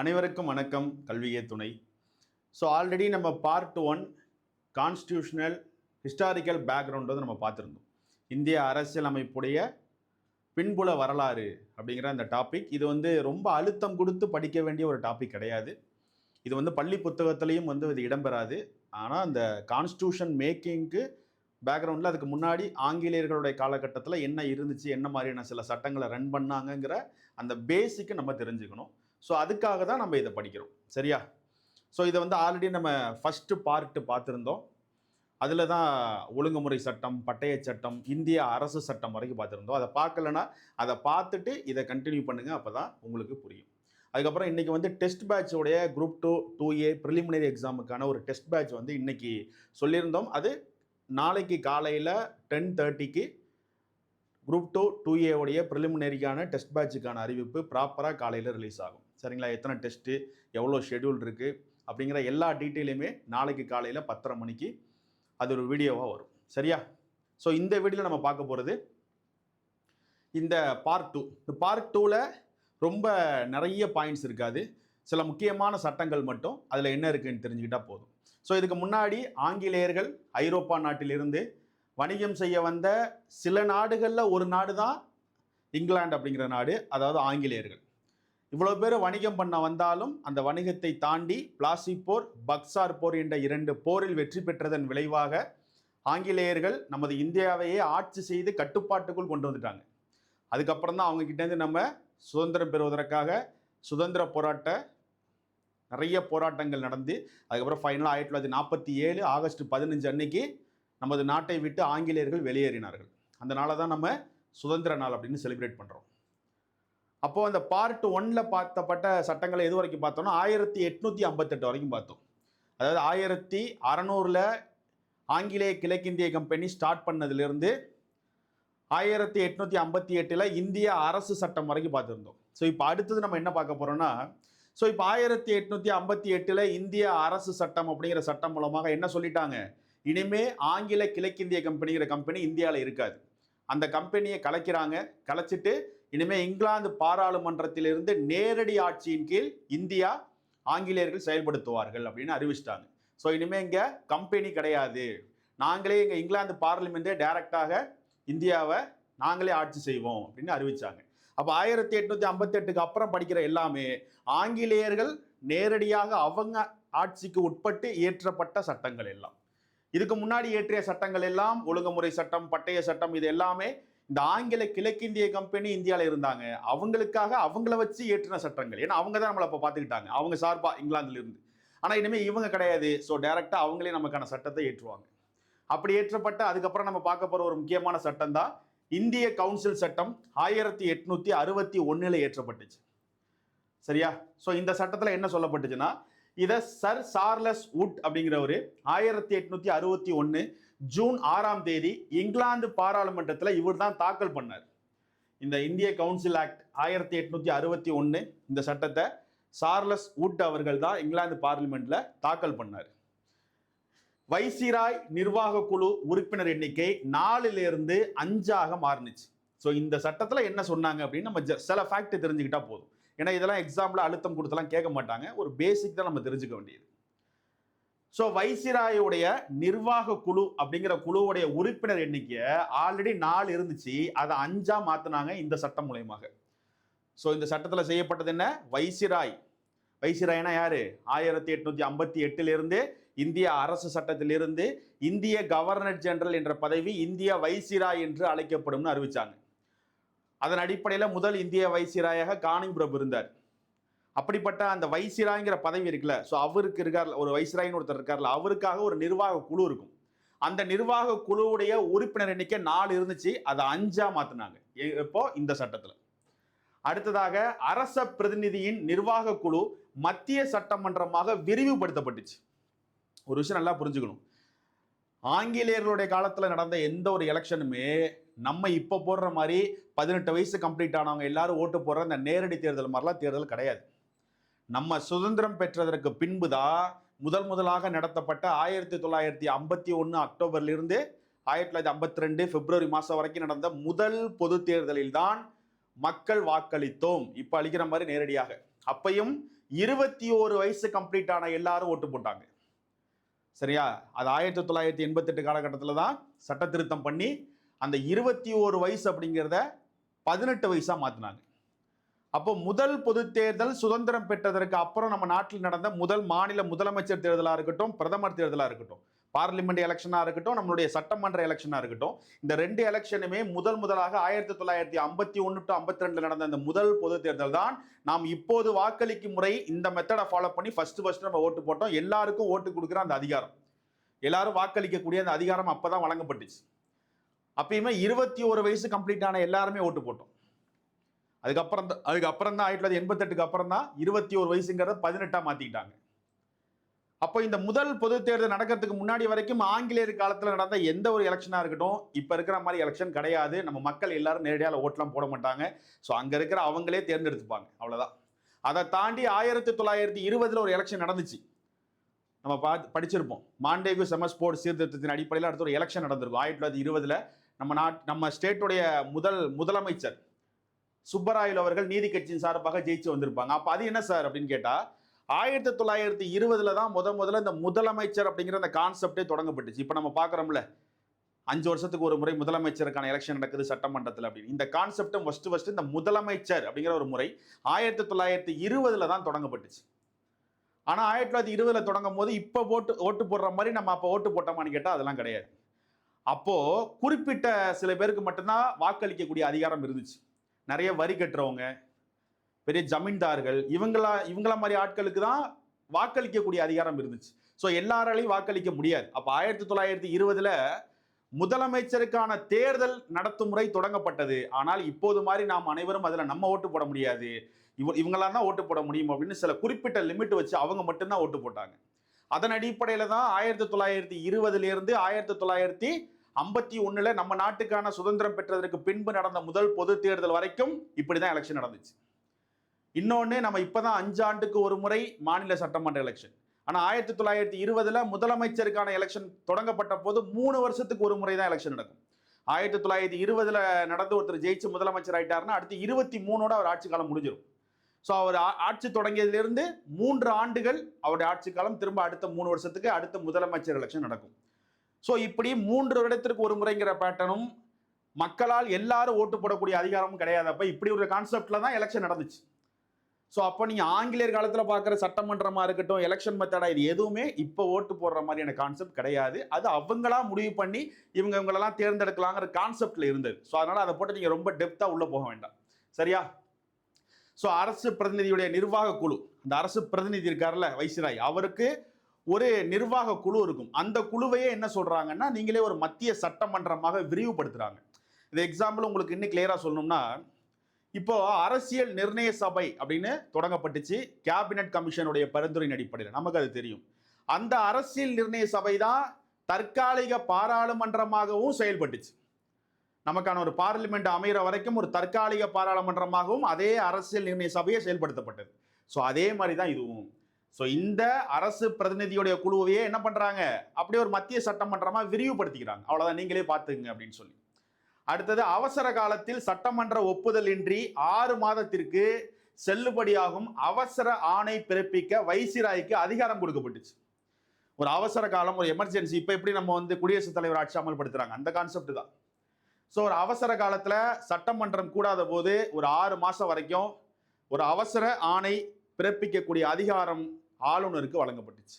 அனைவருக்கும் வணக்கம் கல்வியே துணை. ஸோ ஆல்ரெடி நம்ம part one constitutional historical background வந்து நம்ம பார்த்துருந்தோம். இந்திய அரசியலமைப்புடைய பின்புல வரலாறு அப்படிங்கிற அந்த டாபிக் இது வந்து ரொம்ப அழுத்தம் கொடுத்து படிக்க வேண்டிய ஒரு டாபிக் கிடையாது. இது வந்து பள்ளி புத்தகத்திலையும் வந்து இது இடம்பெறாது. ஆனால் அந்த கான்ஸ்டியூஷன் மேக்கிங்க்கு பேக்ரவுண்டில் அதுக்கு முன்னாடி ஆங்கிலேயர்களுடைய காலகட்டத்தில் என்ன இருந்துச்சு என்ன மாதிரியான சில சட்டங்களை ரன் பண்ணாங்கங்கிற அந்த பேசிக்கை நம்ம தெரிஞ்சுக்கணும். ஸோ அதுக்காக தான் நம்ம இதை படிக்கிறோம். சரியா? ஸோ இதை வந்து ஆல்ரெடி நம்ம ஃபஸ்ட்டு பார்ட்டு பார்த்துருந்தோம். அதில் தான் ஒழுங்குமுறை சட்டம் பட்டய சட்டம் இந்திய அரசு சட்டம் வரைக்கும் பார்த்துருந்தோம். அதை பார்க்கலனா அதை பார்த்துட்டு இதை கண்டினியூ பண்ணுங்கள் அப்போ தான் உங்களுக்கு புரியும். அதுக்கப்புறம் இன்றைக்கி வந்து test பேட்சோடைய group two two A preliminary எக்ஸாமுக்கான ஒரு டெஸ்ட் பேட்ச் வந்து இன்றைக்கி சொல்லியிருந்தோம். அது நாளைக்கு காலையில் டென் தேர்ட்டிக்கு குரூப் டூ டூ ஏவுடைய ப்ரிலிமினரிக்கான டெஸ்ட் பேட்சுக்கான அறிவிப்பு ப்ராப்பராக காலையில் ரிலீஸ் ஆகும். சரிங்களா? எத்தனை டெஸ்ட்டு எவ்வளோ ஷெட்யூல் இருக்குது அப்படிங்கிற எல்லா டீட்டெயிலுமே நாளைக்கு காலையில் பத்தரை மணிக்கு அது ஒரு வீடியோவாக வரும். சரியா? ஸோ இந்த வீடியோவில் நம்ம பார்க்க போகிறது இந்த பார்ட் டூ இந்த பார்ட் டூவில் ரொம்ப நிறைய பாயிண்ட்ஸ் இருக்காது. சில முக்கியமான சட்டங்கள் மட்டும் அதில் என்ன இருக்குன்னு தெரிஞ்சுக்கிட்டால் போதும். ஸோ இதுக்கு முன்னாடி ஆங்கிலேயர்கள் ஐரோப்பா நாட்டிலிருந்து வணிகம் செய்ய வந்த சில நாடுகளில் ஒரு நாடு தான் இங்கிலாந்து அப்படிங்கிற நாடு அதாவது ஆங்கிலேயர்கள். இவ்வளோ பேர் வணிகம் பண்ண வந்தாலும் அந்த வணிகத்தை தாண்டி பிளாசி போர் பக்சார் போர் என்ற இரண்டு போரில் வெற்றி பெற்றதன் விளைவாக ஆங்கிலேயர்கள் நமது இந்தியாவையே ஆட்சி செய்து கட்டுப்பாட்டுக்குள் கொண்டு வந்துட்டாங்க. அதுக்கப்புறம் தான் அவங்ககிட்டேருந்து நம்ம சுதந்திரம் பெறுவதற்காக சுதந்திர போராட்ட நிறைய போராட்டங்கள் நடந்து அதுக்கப்புறம் ஃபைனலாக ஆயிரத்தி தொள்ளாயிரத்தி நாற்பத்தி ஏழு ஆகஸ்ட் பதினஞ்சு அன்னைக்கு நமது நாட்டை விட்டு ஆங்கிலேயர்கள் வெளியேறினார்கள். அந்த நாளை தான் நம்ம சுதந்திர நாள் அப்படின்னு செலிப்ரேட் பண்ணுறோம் அப்போது அந்த பார்ட் ஒன்ல பார்த்தப்பட்ட சட்டங்களை எது வரைக்கும் பார்த்தோம்னா ஆயிரத்தி எட்நூற்றி ஐம்பத்தெட்டு வரைக்கும் பார்த்தோம். அதாவது ஆயிரத்தி அறநூறில் ஆங்கிலேய கிழக்கிந்திய கம்பெனி ஸ்டார்ட் பண்ணதுலேருந்து ஆயிரத்தி எட்நூற்றி ஐம்பத்தி எட்டில் இந்திய அரசு சட்டம் வரைக்கும் பார்த்துருந்தோம். ஸோ இப்போ அடுத்தது நம்ம என்ன பார்க்க போகிறோம்னா ஸோ இப்போ ஆயிரத்தி எட்நூற்றி ஐம்பத்தி எட்டில் இந்திய அரசு சட்டம் அப்படிங்கிற சட்டம் மூலமாக என்ன சொல்லிட்டாங்க? இனிமே ஆங்கில கிழக்கிந்திய கம்பெனிங்கிற கம்பெனி இந்தியாவில் இருக்காது. அந்த கம்பெனியை கலைக்கிறாங்க. கலைச்சிட்டு இனிமே இங்கிலாந்து பாராளுமன்றத்திலிருந்து நேரடி ஆட்சியின் கீழ் இந்தியா ஆங்கிலேயர்கள் செயல்படுத்துவார்கள் அப்படின்னு அறிவிச்சிட்டாங்க. ஸோ இனிமே இங்கே கம்பெனி கிடையாது. நாங்களே இங்கே இங்கிலாந்து பார்லிமெண்ட்டே டைரக்டாக இந்தியாவை நாங்களே ஆட்சி செய்வோம் அப்படின்னு அறிவிச்சாங்க. அப்போ ஆயிரத்தி எட்நூத்தி ஐம்பத்தெட்டுக்கு அப்புறம் படிக்கிற எல்லாமே ஆங்கிலேயர்கள் நேரடியாக அவங்க ஆட்சிக்கு உட்பட்டு இயற்றப்பட்ட சட்டங்கள் எல்லாம். இதுக்கு முன்னாடி இயற்றிய சட்டங்கள் எல்லாம் ஒழுங்குமுறை சட்டம் பட்டய சட்டம் இது எல்லாமே இந்த ஆங்கில கிழக்கிந்திய கம்பெனி இந்தியாவில் இருந்தாங்க. அவங்களுக்காக அவங்கள வச்சு ஏற்றின சட்டங்கள். ஏன்னா அவங்க தான் நம்மளை அப்போ பார்த்துக்கிட்டாங்க. அவங்க சார்பா இங்கிலாந்துல இருந்து ஆனால் இனிமேல் இவங்க கிடையாது. ஸோ டைரெக்டாக அவங்களே நமக்கான சட்டத்தை ஏற்றுவாங்க. அப்படி ஏற்றப்பட்ட அதுக்கப்புறம் நம்ம பார்க்க போகிற ஒரு முக்கியமான சட்டம் தான் இந்திய கவுன்சில் சட்டம் ஆயிரத்தி எட்நூற்றி அறுபத்தி ஒன்றில் ஏற்றப்பட்டுச்சு. சரியா? ஸோ இந்த சட்டத்தில் என்ன சொல்லப்பட்டுச்சுன்னா இதை சர் சார்லஸ் வுட் அப்படிங்கிறவர் ஆயிரத்தி எட்நூற்றி அறுபத்தி ஒன்று ஜூன் ஆறாம் தேதி இங்கிலாந்து பாராளுமன்றத்தில் இவர் தான் தாக்கல் பண்ணார். இந்த இந்திய கவுன்சில் ஆக்ட் ஆயிரத்தி எட்நூற்றி அறுபத்தி ஒன்று இந்த சட்டத்தை சார்லஸ் வுட் அவர்கள் தான் இங்கிலாந்து பார்லிமெண்ட்டில் தாக்கல் பண்ணார். வைசிராய் நிர்வாக குழு உறுப்பினர் எண்ணிக்கை நாலுலேருந்து அஞ்சாக மாறுனுச்சு. ஸோ இந்த சட்டத்தில் என்ன சொன்னாங்க அப்படின்னு நம்ம சில ஃபேக்ட் தெரிஞ்சுக்கிட்டா போதும். ஏன்னா இதெல்லாம் எக்ஸாம்பிள் அழுத்தம் கொடுத்தெல்லாம் கேட்க மாட்டாங்க. ஒரு பேசிக் தான் நம்ம தெரிஞ்சுக்க வேண்டியது. ஸோ வைசிராயுடைய நிர்வாக குழு அப்படிங்கிற குழுவுடைய உறுப்பினர் எண்ணிக்கையை ஆல்ரெடி நாலு இருந்துச்சு. அதை அஞ்சா மாற்றினாங்க இந்த சட்டம் மூலயமாக. ஸோ இந்த சட்டத்தில் செய்யப்பட்டது என்ன? வைசிராய். வைசிராய்னா யாரு? ஆயிரத்தி எட்நூத்தி ஐம்பத்தி எட்டிலிருந்து இந்திய அரசு சட்டத்திலிருந்து இந்திய கவர்னர் ஜெனரல் என்ற பதவி இந்திய வைசிராய் என்று அழைக்கப்படும்னு அறிவிச்சாங்க. அதன் அடிப்படையில் முதல் இந்திய வைசிராயாக கானிங் பிரபு இருந்தார். அப்படிப்பட்ட அந்த வைசிராய்ங்கிற பதவி இருக்குல்ல. ஸோ அவருக்கு இருக்கார் ஒரு வைசிராயின்னு ஒருத்தர் இருக்கார்ல அவருக்காக ஒரு நிர்வாக குழு இருக்கும். அந்த நிர்வாக குழுவுடைய உறுப்பினர் எண்ணிக்கை நாலு இருந்துச்சு. அதை அஞ்சா மாத்தினாங்க. எ- எப்போ இந்த சட்டத்தில். அடுத்ததாக அரச பிரதிநிதியின் நிர்வாக குழு மத்திய சட்டமன்றமாக விரிவுபடுத்தப்பட்டுச்சு. ஒரு விஷயம் நல்லா புரிஞ்சுக்கணும். ஆங்கிலேயர்களுடைய காலத்தில் நடந்த எந்த ஒரு எலெக்ஷனுமே நம்ம இப்போ போடுற மாதிரி பதினெட்டு வயசு கம்ப்ளீட் ஆனவங்க எல்லாரும் ஓட்டு போடுற அந்த நேரடி தேர்தல் மாதிரிலாம் தேர்தல் கிடையாது. நம்ம சுதந்திரம் பெற்றதற்கு பின்பு தான் முதல் முதலாக நடத்தப்பட்ட ஆயிரத்தி தொள்ளாயிரத்தி ஐம்பத்தி ஒன்று அக்டோபர்லேருந்து ஆயிரத்தி தொள்ளாயிரத்தி ஐம்பத்தி ரெண்டு பிப்ரவரி மாதம் வரைக்கும் நடந்த முதல் பொது தேர்தலில் தான் மக்கள் வாக்களித்தோம். இப்போ அளிக்கிற மாதிரி நேரடியாக. அப்பையும் இருபத்தி ஓரு வயசு கம்ப்ளீட் ஆன எல்லாரும் ஓட்டு போட்டாங்க. சரியா? அது ஆயிரத்தி தொள்ளாயிரத்தி எண்பத்தெட்டு காலகட்டத்தில் தான் சட்ட திருத்தம் பண்ணி அந்த இருபத்தி ஓரு வயசு அப்படிங்கிறத பதினெட்டு வயசாக மாற்றினாங்க அப்போ முதல் பொது தேர்தல் சுதந்திரம் பெற்றதற்கு அப்புறம் நம்ம நாட்டில் நடந்த முதல் மாநில முதலமைச்சர் தேர்தலாக இருக்கட்டும் பிரதமர் தேர்தலாக இருக்கட்டும். பார்லிமெண்ட் எலெக்ஷனாக இருக்கட்டும் நம்மளுடைய சட்டமன்ற எலெக்ஷனாக இருக்கட்டும். இந்த ரெண்டு எலெக்ஷனுமே முதல் முதலாக ஆயிரத்தி தொள்ளாயிரத்தி ஐம்பத்தி ஒன்று டு ஐம்பத்தி ரெண்டில் நடந்த இந்த முதல் பொது தேர்தல் தான். நாம் இப்போது வாக்களிக்கும் முறை இந்த மெத்தடை ஃபாலோ பண்ணி ஃபஸ்ட்டு ஃபஸ்ட்டு நம்ம ஓட்டு போட்டோம். எல்லாருக்கும் ஓட்டு கொடுக்குற அந்த அதிகாரம். எல்லாரும் வாக்களிக்கக்கூடிய அந்த அதிகாரம் அப்போ தான் வழங்கப்பட்டுச்சு. அப்பயுமே இருபத்தி ஒரு வயசு கம்ப்ளீட் ஆன எல்லாருமே ஓட்டு போட்டோம். அதுக்கப்புறம் அதுக்கப்புறம் தான் ஆயிரத்தி தொள்ளாயிரத்தி எண்பத்தெட்டுக்கு அப்புறம் தான் இருபத்தி ஒரு வயசுங்கிறத பதினெட்டாக மாற்றிக்கிட்டாங்க அப்போ இந்த முதல் பொது தேர்தல் நடக்கிறதுக்கு முன்னாடி வரைக்கும் ஆங்கிலேயர் காலத்தில் நடந்த எந்த ஒரு எலெக்ஷனாக இருக்கட்டும் இப்போ இருக்கிற மாதிரி எலெக்ஷன் கிடையாது. நம்ம மக்கள் எல்லாரும் நேரடியாக ஓட்டெலாம் போட மாட்டாங்க. ஸோ அங்கே இருக்கிற அவங்களே தேர்ந்தெடுத்துப்பாங்க. அவ்வளோதான் அதை தாண்டி ஆயிரத்தி தொள்ளாயிரத்தி இருபதில் ஒரு எலெக்ஷன் நடந்துச்சு. நம்ம பார்த்து படிச்சிருப்போம். மாண்டேகு செமஸ்போர்ட் சீர்திருத்தத்தின் அடிப்படையில் அடுத்த ஒரு எலெக்ஷன் நடந்திருக்கும். ஆயிரத்தி தொள்ளாயிரத்தி இருபதில் நம்ம நாட் நம்ம ஸ்டேட்டுடைய முதல் முதலமைச்சர் சுப்பராயல் அவர்கள் நீதி கட்சியின் சார்பாக ஜெயிச்சு வந்திருப்பாங்க. அப்போ அது என்ன சார் அப்படின்னு கேட்டால் ஆயிரத்தி தொள்ளாயிரத்தி இருபதுல தான் முத முதல்ல இந்த முதலமைச்சர் அப்படிங்கிற அந்த கான்செப்டே தொடங்கப்பட்டுச்சு. இப்போ நம்ம பார்க்குறோம்ல அஞ்சு வருஷத்துக்கு ஒரு முறை முதலமைச்சருக்கான எலெக்ஷன் நடக்குது சட்டமன்றத்தில் அப்படின்னு. இந்த கான்செப்டும் ஃபஸ்ட்டு ஃபஸ்ட்டு இந்த முதலமைச்சர் அப்படிங்கிற ஒரு முறை ஆயிரத்தி தொள்ளாயிரத்தி இருபதில் தான் தொடங்கப்பட்டுச்சு. ஆனால் ஆயிரத்தி தொள்ளாயிரத்தி இருபதில் தொடங்கும் போது இப்போ ஓட்டு ஓட்டு போடுற மாதிரி நம்ம அப்போ ஓட்டு போட்டோமான்னு கேட்டால் அதெல்லாம் கிடையாது. அப்போது குறிப்பிட்ட சில பேருக்கு மட்டும்தான் வாக்களிக்கக்கூடிய அதிகாரம் இருந்துச்சு. நிறைய வரி கட்டுறவங்க பெரிய ஜமீன்தார்கள் இவங்களா இவங்கள மாதிரி ஆட்களுக்கு தான் வாக்களிக்கக்கூடிய அதிகாரம் இருந்துச்சு. ஸோ எல்லாராலையும் வாக்களிக்க முடியாது. அப்போ ஆயிரத்தி தொள்ளாயிரத்தி இருபதில் முதலமைச்சருக்கான தேர்தல் நடத்தும் முறை தொடங்கப்பட்டது. ஆனால் இப்போது மாதிரி நாம் அனைவரும் அதில் நம்ம ஓட்டு போட முடியாது. இவ இவங்களாம் தான் ஓட்டு போட முடியும் அப்படின்னு சில குறிப்பிட்ட லிமிட் வச்சு அவங்க மட்டும்தான் ஓட்டு போட்டாங்க. அதன் அடிப்படையில் தான் ஆயிரத்தி தொள்ளாயிரத்தி இருபதுலேருந்து ஆயிரத்தி தொள்ளாயிரத்தி ஐம்பத்தி ஒன்றில் நம்ம நாட்டுக்கான சுதந்திரம் பெற்றதற்கு பின்பு நடந்த முதல் பொது தேர்தல் வரைக்கும் இப்படி தான் எலெக்ஷன் நடந்துச்சு. இன்னொன்று நம்ம இப்போ தான் அஞ்சாண்டுக்கு ஒரு முறை மாநில சட்டமன்ற எலெக்ஷன் ஆனால் ஆயிரத்தி தொள்ளாயிரத்தி இருபதில் முதலமைச்சருக்கான எலெக்ஷன் தொடங்கப்பட்ட போது மூணு வருஷத்துக்கு ஒரு முறை தான் எலெக்ஷன் நடக்கும். ஆயிரத்தி தொள்ளாயிரத்தி இருபதில் நடந்து ஒருத்தர் ஜெயிச்சு முதலமைச்சர் ஆயிட்டாருன்னா அடுத்து இருபத்தி மூணோட அவர் ஆட்சி காலம் முடிஞ்சிடும் ஸோ அவர் ஆட்சி தொடங்கியதிலிருந்து மூன்று ஆண்டுகள் அவருடைய ஆட்சி காலம் திரும்ப அடுத்த மூணு வருஷத்துக்கு அடுத்த முதலமைச்சர் எலெக்ஷன் நடக்கும். ஸோ இப்படி மூன்று வருடத்திற்கு ஒரு முறைங்கிற பேட்டர்னும் மக்களால் எல்லாரும் ஓட்டு போடக்கூடிய அதிகாரமும் கிடையாது. அப்போ இப்படி ஒரு கான்செப்டில் தான் எலெக்ஷன் நடந்துச்சு. ஸோ அப்போ நீங்கள் ஆங்கிலேயர் காலத்தில் பார்க்குற சட்டமன்றமாக இருக்கட்டும் எலெக்ஷன் மெத்தடாக இது எதுவுமே இப்போ ஓட்டு போடுற மாதிரியான கான்செப்ட் கிடையாது. அது அவங்களா முடிவு பண்ணி இவங்க இவங்களெல்லாம் தேர்ந்தெடுக்கலாங்கிற கான்செப்டில் இருந்தது. ஸோ அதனால் அதை போட்டு நீங்கள் ரொம்ப டெப்த்தாக உள்ளே போக வேண்டாம். சரியா? ஸோ அரசு பிரதிநிதியுடைய நிர்வாக குழு அந்த அரசு பிரதிநிதி இருக்கார்ல வைசிராய் அவருக்கு ஒரு நிர்வாக குழு இருக்கும். அந்த குழுவையே என்ன சொல்கிறாங்கன்னா நீங்களே ஒரு மத்திய சட்டமன்றமாக விரிவுபடுத்துகிறாங்க இந்த எக்ஸாம்பிள் உங்களுக்கு இன்னும் கிளியராக சொல்லணும்னா இப்போ அரசியல் நிர்ணய சபை அப்படின்னு தொடங்கப்பட்டுச்சு. கேபினட் கமிஷனுடைய பரிந்துரையின் அடிப்படையில். நமக்கு அது தெரியும். அந்த அரசியல் நிர்ணய சபை தான் தற்காலிக பாராளுமன்றமாகவும் செயல்பட்டுச்சு. நமக்கான ஒரு பார்லிமெண்ட் அமைகிற வரைக்கும் ஒரு தற்காலிக பாராளுமன்றமாகவும் அதே அரசியல் நிர்ணய சபையை செயல்படுத்தப்பட்டது. ஸோ அதே மாதிரி தான் இதுவும். ஸோ இந்த அரசு பிரதிநிதியுடைய குழுவையே என்ன பண்ணுறாங்க அப்படியே ஒரு மத்திய சட்டமன்றமாக விரிவுபடுத்திக்கிறாங்க. அவ்வளோதான் நீங்களே பார்த்துங்க அப்படின்னு சொல்லி. அடுத்தது அவசர காலத்தில் சட்டமன்ற ஒப்புதல் இன்றி ஆறு மாதத்திற்கு செல்லுபடியாகும் அவசர ஆணை பிறப்பிக்க வைசிராய்க்கு அதிகாரம் கொடுக்கப்பட்டுச்சு. ஒரு அவசர காலம் ஒரு எமர்ஜென்சி இப்போ எப்படி நம்ம வந்து குடியரசுத் தலைவர் ஆட்சி அமல்படுத்துகிறாங்க அந்த கான்செப்ட் தான். ஸோ ஒரு அவசர காலத்தில் சட்டமன்றம் கூடாத போது ஒரு ஆறு மாதம் வரைக்கும் ஒரு அவசர ஆணை பிறப்பிக்கக்கூடிய அதிகாரம் ஆளுநருக்கு வழங்கப்பட்டுச்சு.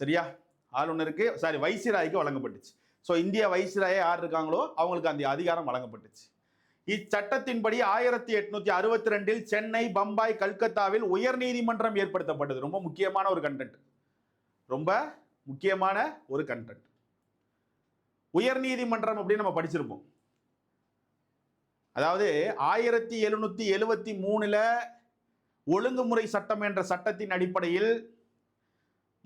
சரியா? ஆளுநருக்கு சாரி வைசிராய்க்கு வழங்கப்பட்டுச்சு. ஸோ இந்திய வைசிராயே யார் இருக்காங்களோ அவங்களுக்கு அந்த அதிகாரம் வழங்கப்பட்டுச்சு. இச்சட்டத்தின்படி ஆயிரத்தி எட்நூத்தி அறுபத்தி ரெண்டில் சென்னை பம்பாய் கல்கத்தாவில் உயர்நீதிமன்றம் ஏற்படுத்தப்பட்டது. ரொம்ப முக்கியமான ஒரு கண்டென்ட் ரொம்ப முக்கியமான ஒரு கண்டென்ட் உயர்நீதிமன்றம் அப்படின்னு நம்ம படிச்சிருப்போம். அதாவது ஆயிரத்தி எழுநூத்தி எழுவத்தி மூணுல ஒழுங்குமுறை சட்டம் என்ற சட்டத்தின் அடிப்படையில்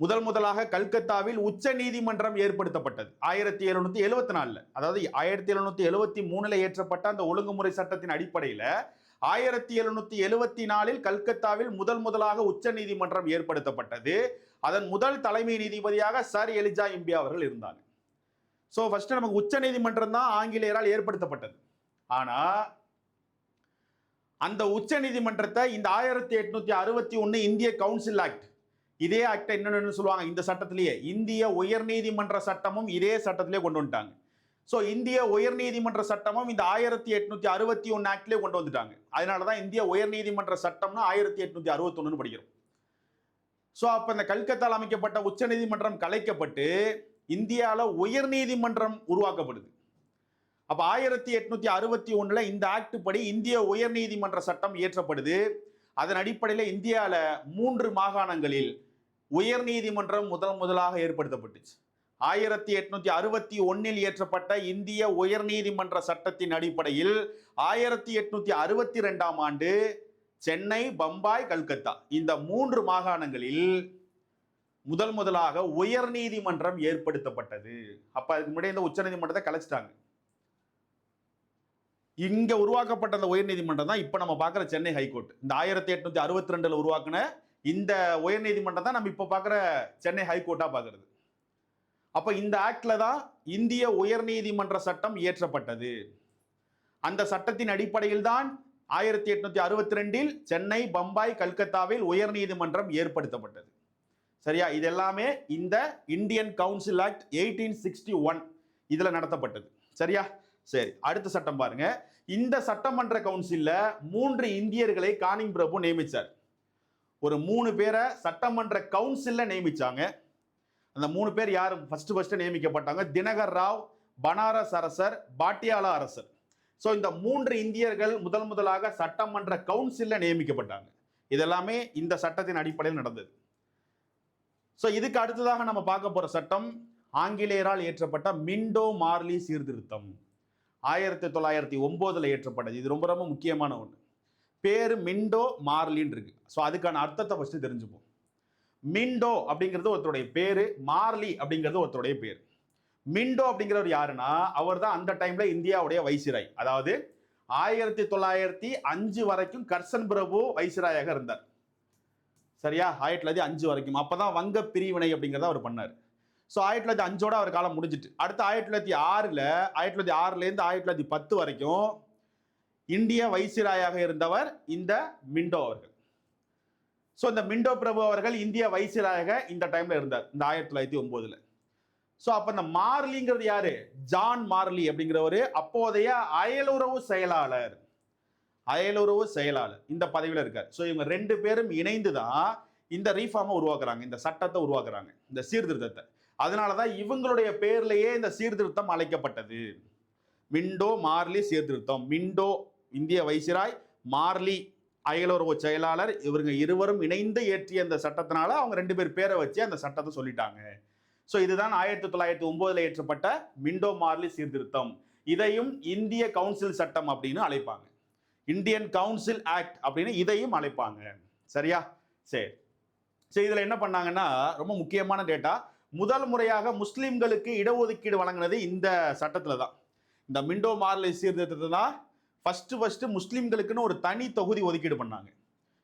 முதல் முதலாக கல்கத்தாவில் உச்ச நீதிமன்றம் ஏற்படுத்தப்பட்டது. ஆயிரத்தி எழுநூத்தி எழுவத்தி நாலில். அதாவது ஆயிரத்தி எழுநூத்தி எழுவத்தி மூணுல ஏற்றப்பட்ட அந்த ஒழுங்குமுறை சட்டத்தின் அடிப்படையில் ஆயிரத்தி எழுநூத்தி எழுவத்தி நாலில் கல்கத்தாவில் முதல் முதலாக உச்ச நீதிமன்றம் ஏற்படுத்தப்பட்டது. அதன் முதல் தலைமை நீதிபதியாக சர் எலிஜா இம்பியா அவர்கள் இருந்தாங்க. ஸோ ஃபர்ஸ்ட் நமக்கு உச்ச நீதிமன்றம் தான் ஆங்கிலேயரால் ஏற்படுத்தப்பட்டது. ஆனால் அந்த உச்ச நீதிமன்றத்தை இந்த ஆயிரத்தி எட்நூத்தி அறுபத்தி ஒன்று இந்திய கவுன்சில் ஆக்ட். இதே ஆக்டை என்னென்னு சொல்லுவாங்க? இந்த சட்டத்திலேயே. இந்திய உயர்நீதிமன்ற சட்டமும் இதே சட்டத்திலே கொண்டு வந்துட்டாங்க. ஸோ இந்திய உயர்நீதிமன்ற சட்டமும் இந்த ஆயிரத்தி எட்நூத்தி அறுபத்தி ஒன்று ஆக்ட்லேயே கொண்டு வந்துட்டாங்க. அதனால தான் இந்திய உயர்நீதிமன்ற சட்டம்னு ஆயிரத்தி எட்நூத்தி அறுபத்தொன்னு படிக்கிறோம். ஸோ அப்போ இந்த கல்கத்தால் அமைக்கப்பட்ட உச்சநீதிமன்றம் கலைக்கப்பட்டு இந்தியாவில் உயர்நீதிமன்றம் உருவாக்கப்படுது. அப்போ ஆயிரத்தி எட்நூத்தி அறுபத்தி ஒன்றில் இந்த ஆக்ட் படி இந்திய உயர்நீதிமன்ற சட்டம் இயற்றப்படுது. அதன் அடிப்படையில் இந்தியாவில் மூன்று மாகாணங்களில் உயர்நீதிமன்றம் முதல் முதலாக ஏற்படுத்தப்பட்டுச்சு. ஆயிரத்தி எட்நூத்தி அறுபத்தி ஒன்னில் இயற்றப்பட்ட இந்திய உயர்நீதிமன்ற சட்டத்தின் அடிப்படையில் ஆயிரத்தி எட்நூத்தி அறுபத்தி ரெண்டாம் ஆண்டு சென்னை பம்பாய் கல்கத்தா இந்த மூன்று மாகாணங்களில் முதல் முதலாக உயர்நீதிமன்றம் ஏற்படுத்தப்பட்டது. அப்ப அதுக்கு முன்னாடி இந்த உச்சநீதிமன்றத்தை கலைச்சிட்டாங்க. இங்க உருவாக்கப்பட்ட அந்த உயர்நீதிமன்றம் தான் இப்ப நம்ம பார்க்குற சென்னை ஹைகோர்ட். இந்த ஆயிரத்தி எட்நூத்தி அறுபத்தி ரெண்டுல உருவாக்குன இந்த உயர்நீதிமன்றம் தான் நம்ம இப்ப பார்க்குற சென்னை ஹைகோர்ட்டா பார்க்குறது. அப்ப இந்த ஆக்ட்ல தான் இந்திய உயர்நீதிமன்ற சட்டம் இயற்றப்பட்டது. அந்த சட்டத்தின் அடிப்படையில் தான் ஆயிரத்தி எட்நூத்தி அறுபத்தி ரெண்டில் சென்னை பம்பாய் கல்கத்தாவில் உயர்நீதிமன்றம் ஏற்படுத்தப்பட்டது. சரியா? இது எல்லாமே இந்த Indian council act eighteen sixty one இதுல நடத்தப்பட்டது. சரியா? சரி அடுத்த சட்டம் பாருங்க. இந்த சட்டமன்ற கவுன்சில்ல மூன்று இந்தியர்களை கானிங் பிரபு நியமிச்சார். ஒரு மூணு பேரை சட்டமன்ற கவுன்சில்ல நியமிச்சாங்க. அந்த மூணு பேர் யார்? ஃபர்ஸ்ட் ஃபர்ஸ்ட் நியமிக்கப்பட்டாங்க. தினகர் ராவ் பனாரஸ் அரசர் பாட்டியாலா அரசர். ஸோ இந்த மூன்று இந்தியர்கள் முதல் முதலாக சட்டமன்ற கவுன்சில்ல நியமிக்கப்பட்டாங்க. இதெல்லாமே இந்த சட்டத்தின் அடிப்படையில் நடந்தது. ஸோ இதுக்கு அடுத்ததாக நம்ம பார்க்க போகிற சட்டம் ஆங்கிலேயரால் இயற்றப்பட்ட மிண்டோ மார்லி சீர்திருத்தம். ஆயிரத்தி தொள்ளாயிரத்தி ஒம்போதில் ஏற்றப்பட்டது இது ரொம்ப ரொம்ப முக்கியமான ஒன்று பேர் மிண்டோ மார்லின்னு இருக்கு. ஸோ அதுக்கான அர்த்தத்தை ஃபஸ்ட்டு தெரிஞ்சுப்போம். மிண்டோ அப்படிங்கிறது ஒருத்தருடைய பேர் மார்லி அப்படிங்கிறது ஒருத்தருடைய பேர். மிண்டோ அப்படிங்கிறவர் யாருன்னா அவர் தான் அந்த டைமில் இந்தியாவுடைய வைசிராய். அதாவது ஆயிரத்தி தொள்ளாயிரத்தி அஞ்சு வரைக்கும் கர்சன் பிரபு வைசிராயாக இருந்தார். சரியா? ஆயிரத்தி தொள்ளாயிரத்தி அஞ்சு வரைக்கும். அப்போ தான் வங்க பிரிவினை அப்படிங்கிறத அவர் பண்ணார். ஸோ ஆயிரத்தி தொள்ளாயிரத்தி அஞ்சோட அவர் காலம் முடிஞ்சிட்டு. அடுத்து ஆயிரத்தி தொள்ளாயிரத்தி ஆறில் ஆயிரத்தி தொள்ளாயிரத்தி ஆறுலேருந்து ஆயிரத்தி தொள்ளாயிரத்தி பத்து வரைக்கும் இந்திய வைசிராயாக இருந்தவர் இந்த மிண்டோ அவர்கள். ஸோ இந்த மிண்டோ பிரபு அவர்கள் இந்திய வைசிராயாக இந்த டைமில் இருந்தார் இந்த ஆயிரத்தி தொள்ளாயிரத்தி ஒம்போதில் ஸோ அப்போ இந்த மார்லிங்கிறது யாரு? ஜான் மார்லி அப்படிங்கிறவர் அப்போதைய அயலுறவு செயலாளர். அயலுறவு செயலாளர் இந்த பதவியில் இருக்கார். ஸோ இவங்க ரெண்டு பேரும் இணைந்து தான் இந்த ரீஃபார்மை உருவாக்குறாங்க இந்த சட்டத்தை உருவாக்குறாங்க இந்த சீர்திருத்தத்தை. அதனால தான் இவங்களுடைய பேர்லேயே இந்த சீர்திருத்தம் அழைக்கப்பட்டது. மிண்டோ மார்லி சீர்திருத்தம். மிண்டோ இந்திய வைசிராய் மார்லி அயலுறவு செயலாளர் இவருங்க இருவரும் இணைந்து இயற்றிய அந்த சட்டத்தினால அவங்க ரெண்டு பேர் பேரை வச்சு அந்த சட்டத்தை சொல்லிட்டாங்க. ஸோ இதுதான் ஆயிரத்தி தொள்ளாயிரத்தி ஒன்பதுல ஏற்றப்பட்ட மிண்டோ மார்லி சீர்திருத்தம். இதையும் இந்திய கவுன்சில் சட்டம் அப்படின்னு அழைப்பாங்க. இந்தியன் கவுன்சில் ஆக்ட் அப்படின்னு இதையும் அழைப்பாங்க. சரியா? சரி. சரி இதில் என்ன பண்ணாங்கன்னா ரொம்ப முக்கியமான டேட்டா முதல் முறையாக முஸ்லீம்களுக்கு இடஒதுக்கீடு வழங்கினது இந்த சட்டத்தில் தான் இந்த மிண்டோ மார்லி சீர்திருத்தத்தை தான் ஃபஸ்ட்டு ஃபஸ்ட்டு முஸ்லீம்களுக்குன்னு ஒரு தனி தொகுதி ஒதுக்கீடு பண்ணாங்க.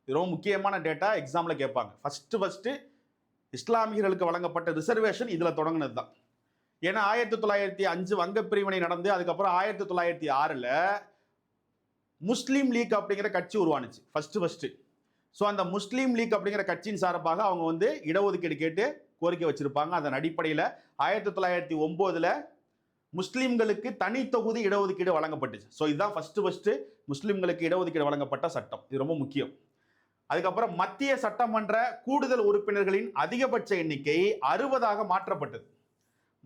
இது ரொம்ப முக்கியமான டேட்டா எக்ஸாமில் கேட்பாங்க. ஃபஸ்ட்டு ஃபஸ்ட்டு இஸ்லாமியர்களுக்கு வழங்கப்பட்ட ரிசர்வேஷன் இதில் தொடங்கினது தான் ஏன்னா ஆயிரத்தி தொள்ளாயிரத்தி அஞ்சு வங்க பிரிவினை நடந்து அதுக்கப்புறம் ஆயிரத்தி தொள்ளாயிரத்தி ஆறில் முஸ்லீம் லீக் அப்படிங்கிற கட்சி உருவானுச்சு. ஃபஸ்ட்டு ஃபஸ்ட்டு ஸோ அந்த முஸ்லீம் லீக் அப்படிங்கிற கட்சியின் சார்பாக அவங்க வந்து இடஒதுக்கீடு கேட்டு கோரிக்கை வச்சுருப்பாங்க. அதன் அடிப்படையில் ஆயிரத்தி தொள்ளாயிரத்தி ஒம்போதில் முஸ்லீம்களுக்கு தனி தொகுதி இடஒதுக்கீடு வழங்கப்பட்டுச்சு. ஸோ இதுதான் ஃபஸ்ட்டு ஃபஸ்ட்டு முஸ்லீம்களுக்கு இடஒதுக்கீடு வழங்கப்பட்ட சட்டம். இது ரொம்ப முக்கியம். அதுக்கப்புறம் மத்திய சட்டமன்ற கூடுதல் உறுப்பினர்களின் அதிகபட்ச எண்ணிக்கை அறுபதாக மாற்றப்பட்டது.